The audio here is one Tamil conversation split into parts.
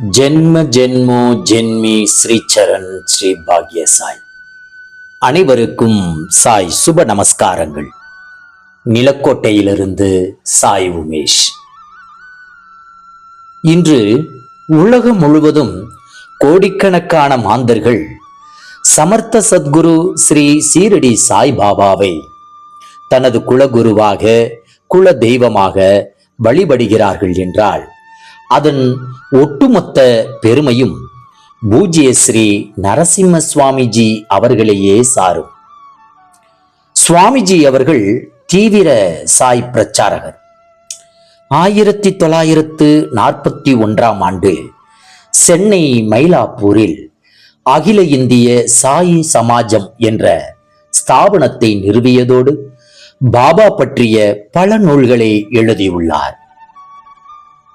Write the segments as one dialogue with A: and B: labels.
A: ஜென்ம ஜென்மோ ஜென்மி ஸ்ரீச்சரண் ஸ்ரீ பாக்ய சாய் அனைவருக்கும் சாய் சுப நமஸ்காரங்கள். நிலக்கோட்டையிலிருந்து சாய் உமேஷ். இன்று உலகம் முழுவதும் கோடிக்கணக்கான மாந்தர்கள் சமர்த்த சத்குரு ஸ்ரீ சீரடி சாய் பாபாவை தனது குலகுருவாக குல தெய்வமாக வழிபடுகிறார்கள் என்றால் அதன் ஒட்டுமொத்த பெருமையும் பூஜ்ய ஸ்ரீ நரசிம்ம சுவாமிஜி அவர்களையே சாரும். சுவாமிஜி அவர்கள் தீவிர சாய் பிரச்சாரகர். ஆயிரத்தி தொள்ளாயிரத்து நாற்பத்தி ஒன்றாம் ஆண்டு சென்னை மயிலாப்பூரில் அகில இந்திய சாயி சமாஜம் என்ற ஸ்தாபனத்தை நிறுவியதோடு பாபா பற்றிய பல நூல்களை எழுதியுள்ளார்.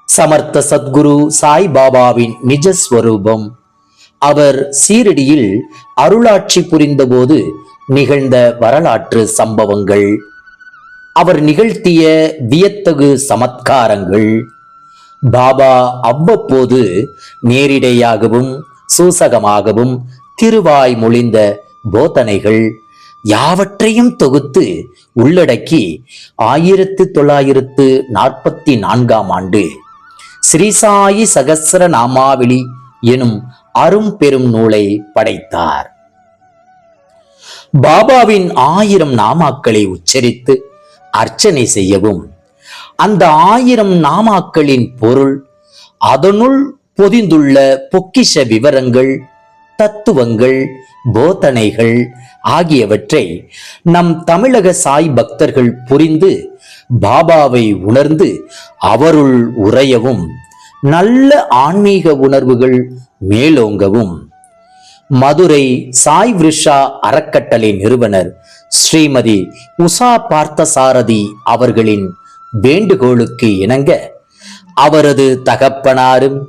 A: சமர்த்த சத்குரு சாய்பாபாவின் நிஜஸ்வரூபம் அவர் சீரடியில் அருளாட்சி புரிந்தபோது நிகழ்ந்த வரலாற்று சம்பவங்கள். அவர் நிகழ்த்திய வியத்தகு சமத்காரங்கள். பாபா அவ்வப்போது நேரிடையாகவும் சூசகமாகவும் திருவாய் மொழிந்த போதனைகள் யாவற்றையும் தொகுத்து உள்ளடக்கி ஆயிரத்து தொள்ளாயிரத்து நாற்பத்தி நான்காம் ஆண்டு ஸ்ரீசாயி சகசர நாமாவளி எனும் அரும் பெரும் நூலை படைத்தார். பாபாவின் ஆயிரம் நாமாக்களை உச்சரித்து அர்ச்சனை செய்யவும் அந்த ஆயிரம் நாமாக்களின் பொருள் அதனுள் பொதிந்துள்ள பொக்கிஷ விவரங்கள் தத்துவங்கள் போதனைகள் ஆகியவற்றை நம் தமிழக சாய் பக்தர்கள் புரிந்து பாபாவை உணர்ந்து அவருள் உறையவும். நல்ல ஆன்மீக உணர்வுகள் மேலோங்கவும். மதுரை சாய் விருஷா அறக்கட்டளை நிறுவனர் ஸ்ரீமதி உஷா பார்த்தசாரதி அவர்களின் வேண்டுகோளுக்கு இணங்க அவரது தகப்பனாரும்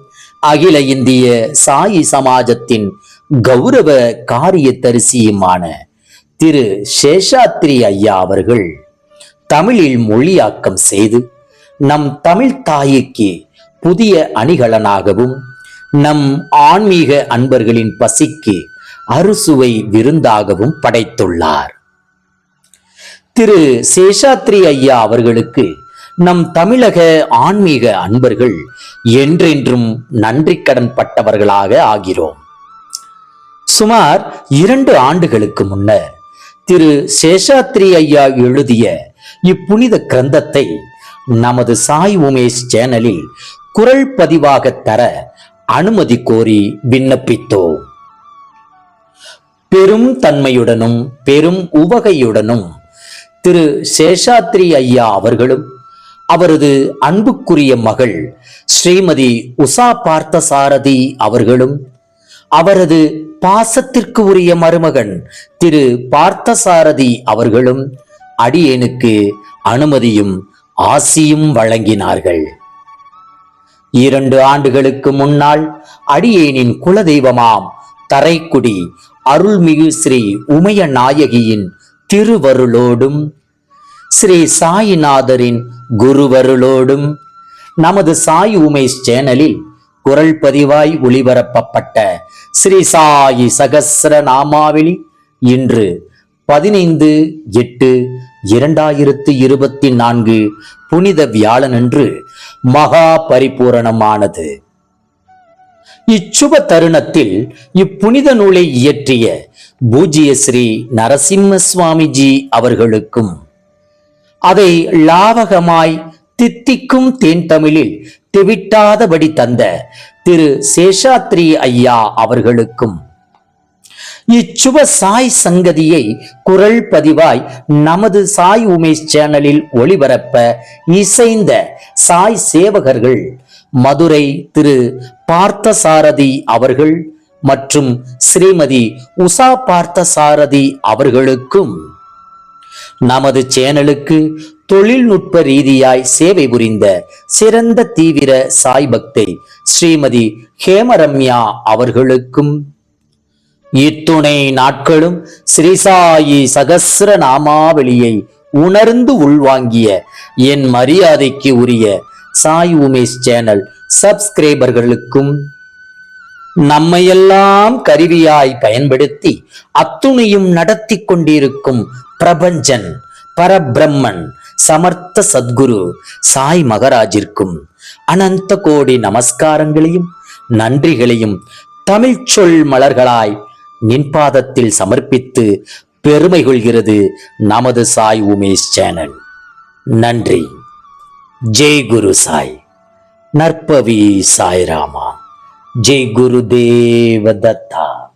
A: அகில இந்திய சாயி சமாஜத்தின் கௌரவ காரியதரிசியுமான திரு சேஷாத்ரி ஐயா அவர்கள் தமிழில் மொழியாக்கம் செய்து நம் தமிழ் தாய்க்கு புதிய அணிகலனாகவும் நம் ஆன்மீக அன்பர்களின் பசிக்கு அறுசுவை விருந்தாகவும் படைத்துள்ளார். திரு சேஷாத்ரி ஐயா அவர்களுக்கு நம் தமிழக ஆன்மீக அன்பர்கள் என்றென்றும் நன்றி கடன் பட்டவர்களாக ஆகிறோம். சுமார் இரண்டு ஆண்டுகளுக்கு முன்னர் திரு சேஷாத்ரி ஐயா எழுதிய இப்புனித கிரந்தத்தை நமது சாய் உமேஷ் சேனலில் குரல் பதிவாக தர அனுமதி கோரி விண்ணப்பித்தோம். பெரும் தன்மையுடனும் பெரும் உவகையுடனும் திரு சேஷாத்ரி ஐயா அவர்களும் அவரது அன்புக்குரிய மகள் ஸ்ரீமதி உஷா பார்த்தசாரதி அவர்களும் அவரது பாசத்திற்கு உரிய மருமகன் திரு பார்த்தசாரதி அவர்களும் அடியேனுக்கு அனுமதியும் ஆசியும் வழங்கினார்கள். இரண்டு ஆண்டுகளுக்கு முன்னால் அடியேனின் குலதெய்வமாம் தரைக்குடி அருள்மிகு ஸ்ரீ உமைய நாயகியின் திருவருளோடும் ஸ்ரீ சாயிநாதரின் குருவருளோடும். நமது சாய் உமேஷ் சேனலில் குரல் பதிவாய் ஒளிபரப்பப்பட்ட ஸ்ரீ சாயி சகஸ்ர நாமாவளி இன்று பதினைந்து எட்டு இரண்டாயிரத்து இருபத்தி நான்கு புனித வியாழனன்று மகா பரிபூரணமானது இச்சுப தருணத்தில் இப்புனித நூலை இயற்றிய பூஜ்ய ஸ்ரீ நரசிம்ம சுவாமிஜி அவர்களுக்கும் அதை லாவகமாய் தித்திக்கும் தேன் தமிழில் தெவிட்டாதபடி தந்த திரு சேஷாத்ரி ஐயா அவர்களுக்கும் இச்சுப சாய் சங்கதியை குரல் பதிவாய் நமது சாய் உமேஷ் சேனலில் ஒளிபரப்ப இசைந்த சாய் சேவகர்கள் மதுரை திரு பார்த்தசாரதி அவர்கள் மற்றும் ஸ்ரீமதி உஷா பார்த்தசாரதி அவர்களுக்கும் நமது சேனலுக்கு தொழில்நுட்ப ரீதியாய் சேவை புரிந்த சிறந்த தீவிர சாய் பக்தை ஸ்ரீமதி ஹேமரம்யா அவர்களுக்கும் இத்துணை நாட்களும் ஸ்ரீசாயி சகசிர நாமாவளியை உணர்ந்து உள்வாங்கிய என் மரியாதைக்கு உரிய சாய் உமேஷ் சேனல் சப்ஸ்கிரைபர்களுக்கும் நம்மையெல்லாம் கருவியாய் பயன்படுத்தி அத்துணையும் நடத்தி கொண்டிருக்கும் பிரபஞ்சன் பரபிரம்மன் சமர்த்த சத்குரு சாய் மகராஜிற்கும் அனந்த கோடி நமஸ்காரங்களையும் நன்றிகளையும் தமிழ்ச்சொல் மலர்களாய் நின்பாதத்தில் சமர்ப்பித்து பெருமை கொள்கிறது நமது சாய் உமேஷ் சேனல். நன்றி. ஜெய் குரு சாய். நற்பவி சாய்ராமா. ஜெய் குரு தேவதத்தா.